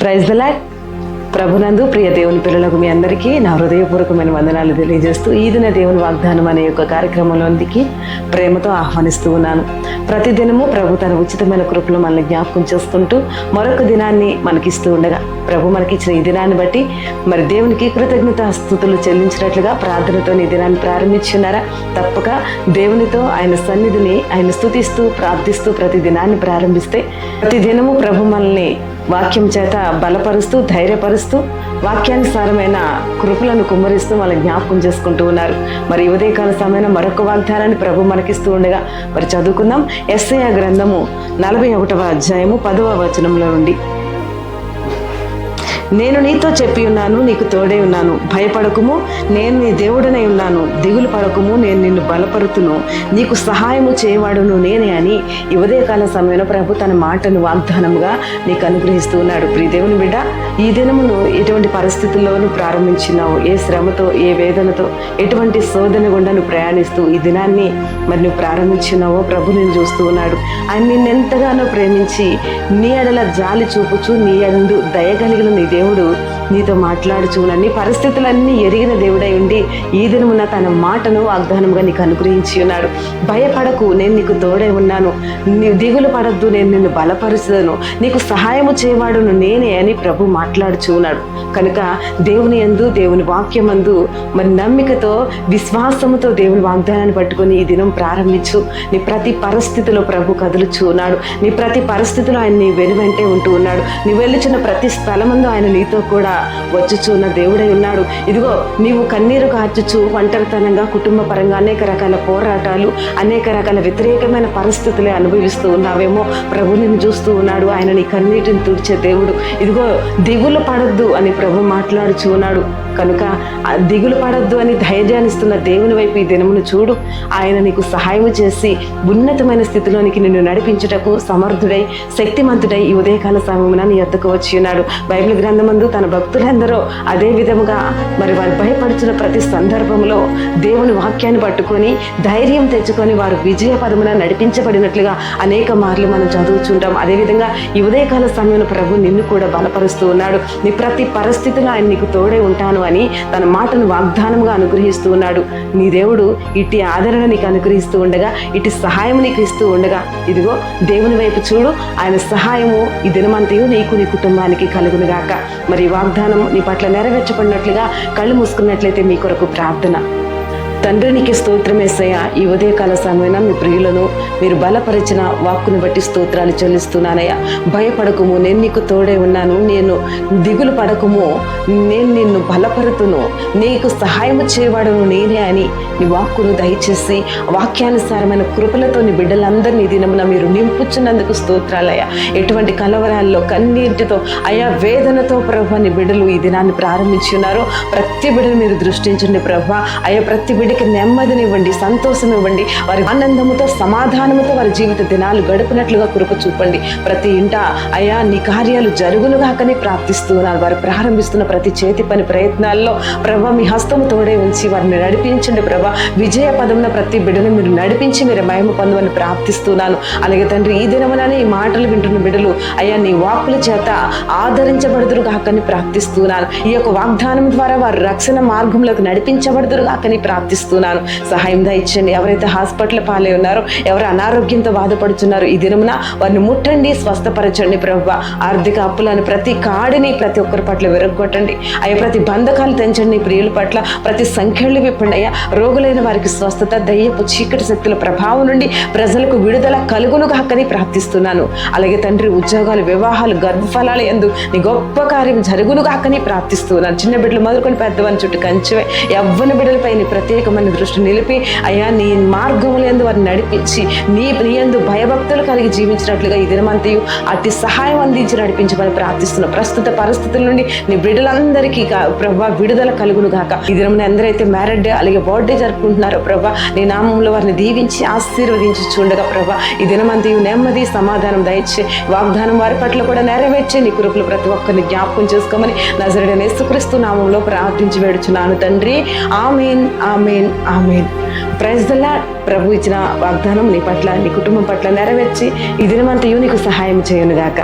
Praise the ప్రభునందు ప్రియ దేవుని పిల్లలకు మీ అందరికీ నా హృదయపూర్వకమైన వందనాలు తెలియజేస్తూ ఈదిన దేవుని వాగ్దానం అనే యొక్క కార్యక్రమంలోనికి ప్రేమతో ఆహ్వానిస్తూ ఉన్నాను. ప్రతిదినము ప్రభు తన ఉచితమైన కృపలు మనల్ని జ్ఞాపకం చేసుకుంటూ మరొక దినాన్ని మనకిస్తూ ఉండగా ప్రభు మనకిచ్చిన ఈ దినాన్ని బట్టి మరి దేవునికి కృతజ్ఞత స్థుతులు చెల్లించినట్లుగా ప్రార్థనతో ఈ దినాన్ని ప్రారంభించున్నారా? తప్పక దేవునితో ఆయన సన్నిధిని ఆయన స్తుతిస్తూ ప్రార్థిస్తూ ప్రతి దినాన్ని ప్రారంభిస్తే ప్రతి దినము ప్రభు మనల్ని వాక్యం చేత బలపరుస్తూ ధైర్యపరుస్తూ వాక్యానుసారమైన కృపలను కుమ్మరిస్తూ మన జ్ఞాపకం చేసుకుంటూ ఉన్నారు. మరి ఉదయకాల సమయంలో మరొక వాగ్దానాన్ని ప్రభు మనకిస్తూ ఉండగా మరి చదువుకుందాం. ఎస్ఐ గ్రంథము నలభై ఒకటవ అధ్యాయము పదవ వచనంలో నుండి. నేను నీతో చెప్పి ఉన్నాను నీకు తోడే ఉన్నాను. భయపడకుము నేను నీ దేవుడనై ఉన్నాను. దిగులు పడకుము నేను నిన్ను బలపరుతును. నీకు సహాయము చేయవాడును నేనే అని ఈ ఉదయకాల సమయంలో ప్రభు తన మాటను వాగ్దానముగా నీకు అనుగ్రహిస్తూ ఉన్నాడు. ప్రియ దేవుని బిడ్డ ఈ దినమును ఎటువంటి పరిస్థితుల్లోనూ ప్రారంభించినావు. ఏ శ్రమతో ఏ వేదనతో ఎటువంటి శోధన గుండా నువ్వు ప్రయాణిస్తూ ఈ దినాన్ని మరి నువ్వు ప్రారంభించినావో ప్రభు నేను చూస్తూ ఉన్నాడు. ఆయన నిన్నెంతగానో ప్రేమించి నీ ఎడల జాలి చూపుచు నీ అందు దయగలిగిన నీ దేవుడు నీతో మాట్లాడుచు నీ పరిస్థితులన్నీ ఎరిగిన దేవుడై ఉండి ఈ దినమున తన మాటను వాగ్దానంగా నీకు అనుగ్రహించి ఉన్నాడు. భయపడకు నేను నీకు తోడై ఉన్నాను. నీ దిగులు పడద్దు నేను నిన్ను బలపరుచుదను నీకు సహాయము చేయవాడును నేనే అని ప్రభు మాట్లాడుచు ఉన్నాడు. కనుక దేవుని యందు దేవుని వాక్యమందు మరి నమ్మికతో విశ్వాసముతో దేవుని వాగ్దానాన్ని పట్టుకొని ఈ దినం ప్రారంభించు. నీ ప్రతి పరిస్థితిలో ప్రభు కదులుచు ఉన్నాడు. నీ ప్రతి పరిస్థితిలో ఆయన నీ వెనువెంటే ఉంటూ ఉన్నాడు. నీ వెళ్ళుచున్న ప్రతి స్థలమందు ఆయన నీతో కూడా వచ్చుచున్న దేవుడై ఉన్నాడు. ఇదిగో నీవు కన్నీరు కార్చుచు ఒంటరితనంగా కుటుంబ పరంగా అనేక రకాల పోరాటాలు అనేక రకాల వ్యతిరేకమైన పరిస్థితులే అనుభవిస్తూ ఉన్నావేమో. ప్రభు నిన్ను చూస్తూ ఉన్నాడు. ఆయన నీ కన్నీటిని తుడిచే దేవుడు. ఇదిగో దిగులు పడద్దు అని ప్రభు మాట్లాడుచు ఉన్నాడు. కనుక దిగులు పడద్దు అని ధైర్యాన్నిస్తున్న దేవుని వైపు ఈ దినమును చూడు. ఆయన నీకు సహాయం చేసి ఉన్నతమైన స్థితిలోనికి నిన్ను నడిపించుటకు సమర్థుడై శక్తిమంతుడై ఈ ఉదయకాల సమయమున నీ ఎద్దకు వచ్చి ఉన్నాడు. బైబిల్ గ్రంథమందు తన భక్తులందరూ అదే విధముగా మరి వారు భయపడుచున్న ప్రతి సందర్భంలో దేవుని వాక్యాన్ని పట్టుకొని ధైర్యం తెచ్చుకొని వారు విజయ పదమున నడిపించబడినట్లుగా అనేక మార్లు మనం చదువుచుంటాం. అదేవిధంగా ఈ ఉదయకాల సమయంలో ప్రభు నిన్ను కూడా బలపరుస్తూ ఉన్నాడు. నీ ప్రతి పరిస్థితిలో ఆయన నీకు తోడే ఉంటాను అని తన మాటను వాగ్దానంగా అనుగ్రహిస్తూ ఉన్నాడు. నీ దేవుడు ఇట్టి ఆదరణ నీకు అనుగ్రహిస్తూ ఉండగా ఇటు సహాయం నీకు ఇస్తూ ఉండగా ఇదిగో దేవుని వైపు చూడు ఆయన సహాయము ఈ దినమంతయు నీకు నీ కుటుంబానికి కలుగునుగాక. మరి వాగ్దానం నీ పట్ల నెరవేర్చబడినట్లుగా కళ్ళు మూసుకున్నట్లయితే మీ కొరకు ప్రార్థన. తండ్రినికి స్తోత్రమేసయ్య ఈ ఉదయకాల సమయన మీ ప్రియులను మీరు బలపరిచిన వాక్కును బట్టి స్తోత్రాలు చెల్లిస్తున్నానయ్యా. భయపడకుము నేను నీకు తోడే ఉన్నాను. నేను దిగులు పడకుము నేను నిన్ను బలపరుతును. నీకు సహాయము చేయవాడను నేనే అని నీ వాక్కును దయచేసి వాక్యానుసారమైన కృపలతో నీ బిడ్డలందరినీ దినమున మీరు నింపుచున్నందుకు స్తోత్రాలయ్యా. ఎటువంటి కలవరాల్లో కన్నీటితో అయా వేదనతో ప్రభు నీ బిడ్డలు ఈ దినాన్ని ప్రారంభించున్నారు ప్రతి బిడ్డను మీరు దృష్టించండి ప్రభు. అయా ప్రతి వారికి నెమ్మదినివ్వండి సంతోషం ఇవ్వండి వారి ఆనందముతో సమాధానముతో వారి జీవిత దినాలు గడిపినట్లుగా కురుకు చూపండి. ప్రతి ఇంట అయ్యా నీ కార్యాలు జరుగునుగాకని ప్రార్థిస్తున్నారు వారు ప్రారంభిస్తున్న ప్రతి చేతి పని ప్రయత్నాల్లో ప్రభా మీ హస్తము తోడే ఉంచి వారిని నడిపించండి ప్రభా. విజయ పదమున ప్రతి బిడ్డను మీరు నడిపించి మీరు మహిమ పొందమని ప్రార్థిస్తున్నాను. అలాగే తండ్రి ఈ దినముననే ఈ మాటలు వింటున్న బిడ్డలు అయ్యా నీ వాక్కుల చేత ఆదరించబడుదురు కాకని ప్రార్థిస్తున్నాను. ఈ యొక్క వాగ్దానం ద్వారా వారు రక్షణ మార్గంలోకి నడిపించబడుదురు కాకని ప్రార్థిస్తున్నాను. సహాయం దయచండి ఎవరైతే హాస్పిటల్ పాలై ఉన్నారో ఎవరు అనారోగ్యంతో బాధపడుతున్నారో ఈ దినమున వారిని ముట్టండి స్వస్థపరచండి ప్రభు ఆర్థిక అప్పులను ప్రతి కాడిని ప్రతి ఒక్కరి పట్ల విరగొట్టండి అయ్యా ప్రతి బంధకాలు తెంచండి ప్రియుల పట్ల ప్రతి సంఖ్యలు విప్పండి. అయ్యా రోగులైన వారికి స్వస్థత దయ్యపు చీకటి శక్తుల ప్రభావం నుండి ప్రజలకు విడుదల కలుగును కాకని ప్రార్థిస్తున్నాను. అలాగే తండ్రి ఉద్యోగాలు వివాహాలు గర్భఫలాలు ఎందు నీ గొప్ప కార్యం జరుగును కాకని ప్రార్థిస్తున్నాను. చిన్న బిడ్డలు మొదలుకొని పెద్దవారి చుట్టూ కంచెవే యవ్వన బిడ్డలపై నీ ప్రత్యేకమైన దృష్టి నిలిపి అయ్యా నీ మార్గములు వారిని నడిపించి నీ నీ భయభక్తులు కలిగి జీవించినట్లుగా ఈ దినమంతయు అతి సహాయం అందించి నడిపించమని ప్రార్థిస్తున్న ప్రస్తుత పరిస్థితుల నుండి నీ బిడ్డలందరికీ గా- ప్రభా విడుదల కలుగును గాక. ఈ దినమున ఎందరైతే మ్యారేడ్ అలాగే బర్త్డే జరుపుకుంటున్నారో ప్రభా నీ నామంలో వారిని దీవించి ఆశీర్వదించి చూడగా ప్రభా ఈ దినమంతయు నెమ్మది సమాధానం దయచే వాగ్దానం వారి పట్ల కూడా నెరవేర్చే నీ కృపలు ప్రతి ఒక్కరిని జ్ఞాపకం చేసుకోమని నజరుడైన యేసుక్రీస్తు నామంలో ప్రార్థించి వేడుచున్నాను తండ్రి. Amen amen amen. ప్రైజ్ దల్లా ప్రభు ఇచ్చిన వాగ్దానం నీ పట్ల నీ కుటుంబం పట్ల నెరవేర్చి ఈ దినమంతయు నీకు సహాయం చేయనుగాక.